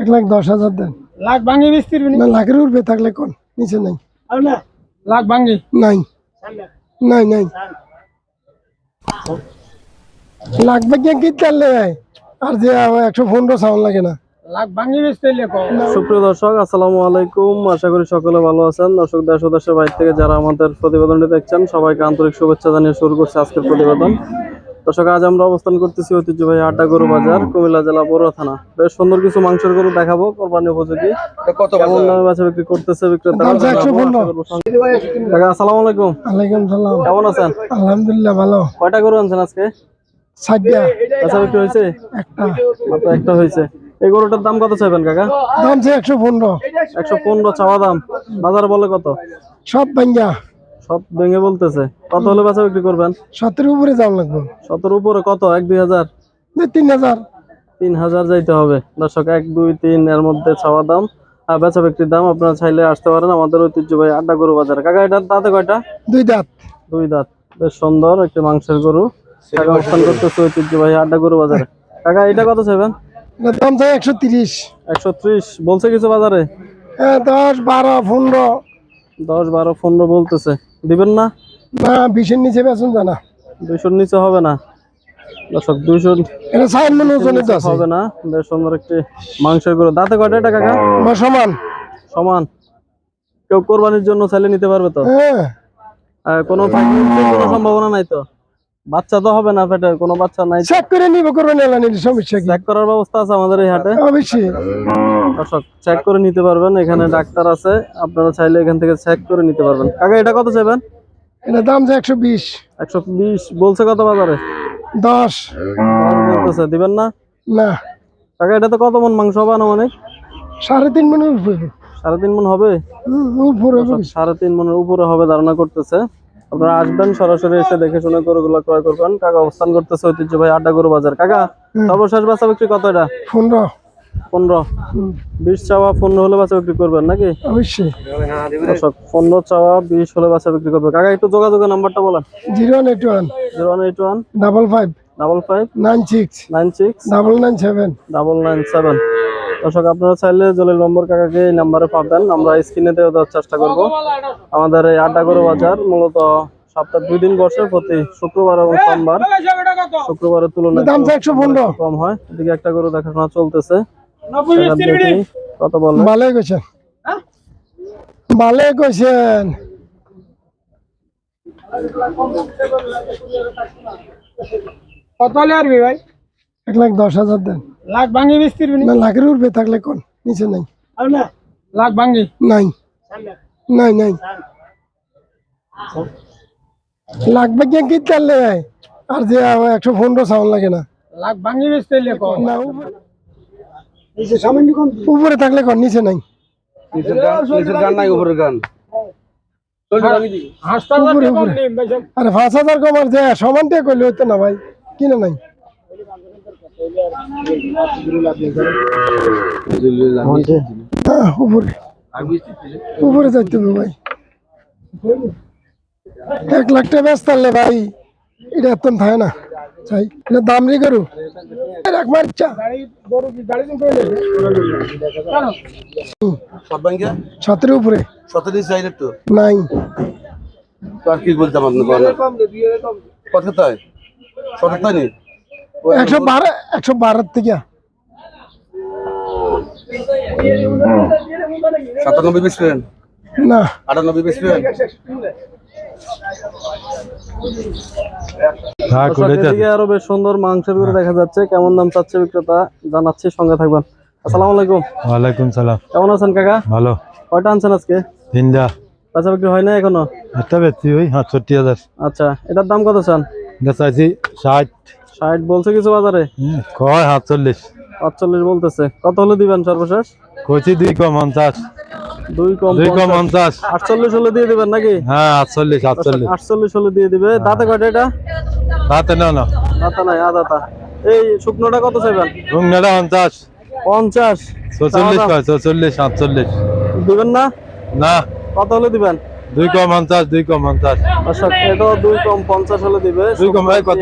এক লাখ দশ হাজার দেন। লাখ ভাঙি মিস্ত্রি না লাখের উঠবে থাকলে কোন? নিচে নাই। লাখ ভাঙি। নাই। নাই নাই। লাখ ভাগ্য কি চাললে আর যে একশো পনেরো সাউন্ড লাগে না। লাখ ভাঙি মিস্ত্রি লেখো সুপ্রিয় দর্শক আসসালামু আলাইকুম। আশা করি সকলে ভালো আছেন। দর্শক দেশ দেশের বাইরে থেকে যারা আমাদের প্রতিবেদনটি দেখছেন সবাইকে আন্তরিক শুভেচ্ছা জানিয়ে শুরু করছে আজকের প্রতিবেদন। দর্শক আজ আমরা অবস্থান করতেছি ঐতিহ্যবাহী আড্ডা গরু বাজার কুমিল্লা জেলা বড়ুয়া থানা। বেশ সুন্দর কিছু মাংসের গরু দেখাবো কোরবানি উপযোগী। কেমন দামে বেচা বিক্রি করতেছে বিক্রেতারা? দাম কাকা আসসালামু আলাইকুম। আলাইকুম সালাম। কেমন আছেন? আলহামদুলিল্লাহ ভালো। কয়টা গরু আনছেন আজকে? ষাটটা বেচা বিক্রি হয়েছে? একটা। মাত্র একটা হয়েছে। এই গরুটার দাম কত চাইবেন কাকা? দাম সে একশো পনেরো। একশো পনেরো চাওয়া দাম। বাজার বলে কত? সব ভাঙ্গা। সব ভেঙে বলতেছে। কত হলে বেচা বিক্রি করবেন? সতেরো উপরে যাওয়া লাগবে। সতের উপরে কত? এক দুই হাজার? তিন হাজার। তিন হাজার যাইতে হবে। দর্শক এক দুই তিন এর মধ্যে ছাওয়া দাম আর বেচা বিক্রির দাম আপনারা চাইলে আসতে পারেন আমাদের ঐতিহ্যবাহী আড্ডা গরু বাজার। কাকা এটার দাঁতে কয়টা? দুই দাঁত। দুই দাঁত। বেশ সুন্দর একটি মাংসের গরু। কাকা অবস্থান করতেছে ঐতিহ্যবাহী আড্ডা গরু বাজারে। কাকা এটা কত চাইবেন? দাম চাই একশো তিরিশ। একশো ত্রিশ। বলছে কিছু বাজারে? হ্যাঁ দশ বারো পনেরো। দশ বারো পনেরো বলতেছে। দিবেন না? না বিশের নিচে বেতন জানা দুইশোর নিচে হবে না। দর্শক দুইশোর এটা সাইড মনে হবে না। বেশ সুন্দর একটি মাংসের গরু দাঁতে কয়টা টাকা কাকা? সমান। সমান। কেউ কোরবানির জন্য চাইলে নিতে পারবে তো? হ্যাঁ। কোনো কোনো সম্ভাবনা নাই তো? বাচ্চা তো হবে না পেটে কোনো বাচ্চা নাই চেক করে নিব করবেন এলানির সমস্যা কি? চেক করার ব্যবস্থা আছে আমাদের এই হাটে। অবশ্যই। দর্শক চেক করে নিতে পারবেন এখানে ডাক্তার আছে আপনারা চাইলে এখান থেকে চেক করে নিতে পারবেন। কাকা এটা কত চাইবেন? এটা দাম যে একশো বিশ। একশো বিশ বলছে কত বাজারে? দশ। দশ বলতেছে দিবেন না? না। কাকা এটা তো কত মন মাংস হবে না অনেক সাড়ে তিন মনে উপরে। সাড়ে তিন মন হবে? উপরে দর্শক, সাড়ে তিন মনের উপরে হবে ধারণা করতেছে। আপনারা আসবেন সরাসরি এসে দেখে শুনে গরুগুলো ক্রয় করবেন। কাকা অবস্থান করতেছে ঐতিহ্যবাহী আড্ডা গরু বাজার। কাকা। সর্বশেষ বাচ্চা বিক্রি কত এটা? পনেরো। পনেরো। বিশ চাওয়া পনেরো হলে বাচ্চা বিক্রি করবেন নাকি? অবশ্যই। দর্শক পনেরো চাওয়া বিশ হলে বাচ্চা বিক্রি করবে কাকা একটু যোগাযোগের নাম্বারটা বলেন। Zero one eight one. Zero one eight one. Double five. Double five. Nine six. Nine six. Double nine seven. Double nine seven. দর্শক আপনারা চাইলে জলিল নম্বর কাকাকে এই নাম্বারে পাবেন আমরা স্ক্রিনে দেওয়া দেওয়ার চেষ্টা করব। আমাদের এই আড্ডা গরু বাজার মূলত সপ্তাহে দুই দিন বসে প্রতি শুক্রবার এবং সোমবার। শুক্রবারের তুলনায় দাম 115 কম হয়। এদিকে একটা গরু দেখাশোনা চলতেছে। কত বলে ভালো কইছেন ভালো কইছেন। কত হলে আরবি ভাই? এক লাখ দশ হাজার দেন। লাখ ভাঙি মিস্ত্রি না লাখের উঠবে থাকলে কোন? নিচে নাই। লাখ ভাঙি? নাই। নাই নাই। লাখ ভাগ্য কি চাললে আর যে একশো পনেরো সাউন্ড লাগে না। লাখ ভাঙি মিস্ত্রি লেখো না উপরে- উপরে থাকলে কোন? নিচে নাই। বেশি আরে পাঁচ হাজার কমার যে সমান দিয়ে করলে হতো না ভাই। কিনা নাই। হ্যাঁ, উপরে যাইতে হবে ভাই এক লাখ টাকা ব্যস্ত আনলে ভাই এটা থাকে না দাম রে করু একবার ইচ্ছা উপরে নাই কি বলতাম আপনি বলেন কত তাই কত তাই নি একশো বারো একশো বারোর থেকে। সাতানব্বই বেচবেন না। আটানব্বই বেচবেন দর্শক, আরও বেশ সুন্দর মাংসের গরু দেখা যাচ্ছে। কেমন দাম চাচ্ছে বিক্রেতা? জানাচ্ছি সঙ্গে থাকবেন। আসসালামু আলাইকুম। ওয়ালাইকুম সালাম। কেমন আছেন কাকা? ভালো। কয়টা আনছেন আজকে? তিনটা। বেচা বিক্রি হয় না এখনও? একটা বেচছি ওই সাতষট্টি হাজার। আচ্ছা এটার দাম কত চান? চাইছি ষাট। ষাট বলছে কিছু বাজারে? কয় সাতচল্লিশ। পাঁচচল্লিশ বলতেছে। কত হলে দিবেন সর্বশেষ? কইছি দুই কম পঞ্চাশ। দুই কম দুই কম পঞ্চাশ। পঞ্চাশ। আটচল্লিশ হলে দিয়ে দিবেন নাকি? হ্যাঁ আটচল্লিশ আটচল্লিশ। আটচল্লিশ হলে দিয়ে দিবে। দাঁতে কয়টা এটা? হাতে না না। দাঁতা নাই আদাতা এই শুকনোটা কত চাইবেন? রুংনাটা পঞ্চাশ। পঞ্চাশ। সাতচল্লিশ। দিবেন না? না। কত হলে দিবেন? দুই কম পঞ্চাশ দুই কম পঞ্চাশ। দর্শক এটাও দুই কম পঞ্চাশ হলে দিবে। দুই কম ভাই কত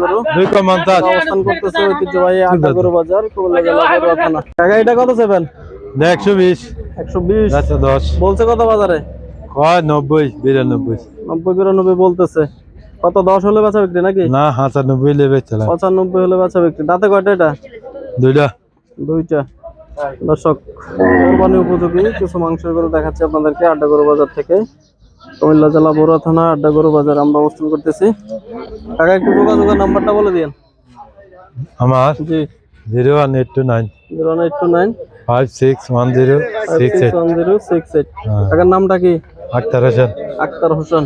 গরু। দুই কম পঞ্চাশ। অবস্থান করতেছে ঐতিহ্যবাহী আড্ডা গরু বাজার কুমিল্লা জেলা বড়ুয়া কাকা এটা কত চাইবেন একশো বিশ। একশো বিশ। একশো দশ। বলছে কত বাজারে? কয় নব্বই বিরানব্বই। নব্বই বিরানব্বই বলতেছে। কত দশ হলে বেচা বিক্রি নাকি? না হাঁচানব্বই লেবে চলা পঁচানব্বই হলে বেচা বিক্রি। দাঁতে কয়টা এটা? দুইটা। দুইটা। দর্শক কোরবানি উপযোগী কিছু মাংসের গরু দেখাচ্ছি আপনাদেরকে আড্ডা গরু বাজার থেকে। কুমিল্লা জেলা বড়ুয়া থানা আড্ডা গরু বাজার আমরা অবস্থান করতেছি। কাকা একটু যোগাযোগের নাম্বারটা বলে দিন আমার? জি। Zero one eight two nine. Zero eight two nine. Five six one zero six eight. One zero six eight. হ্যাঁ। কাকার নামটা কি? আক্তার হোসেন। আক্তার হোসেন।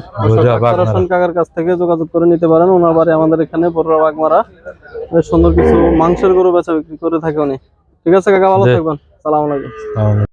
আক্তার হোসেন কাকার কাছ থেকে যোগাযোগ করে নিতে পারেন। ওনার বাড়ি আমাদের এখানে বড়ুয়া বাগমারা। সুন্দর কিছু মাংসের গরু বেচা বিক্রি করে থাকে উনি। ঠিক আছে কাকা ভালো। থাকবেন সালাম আলাইকুম।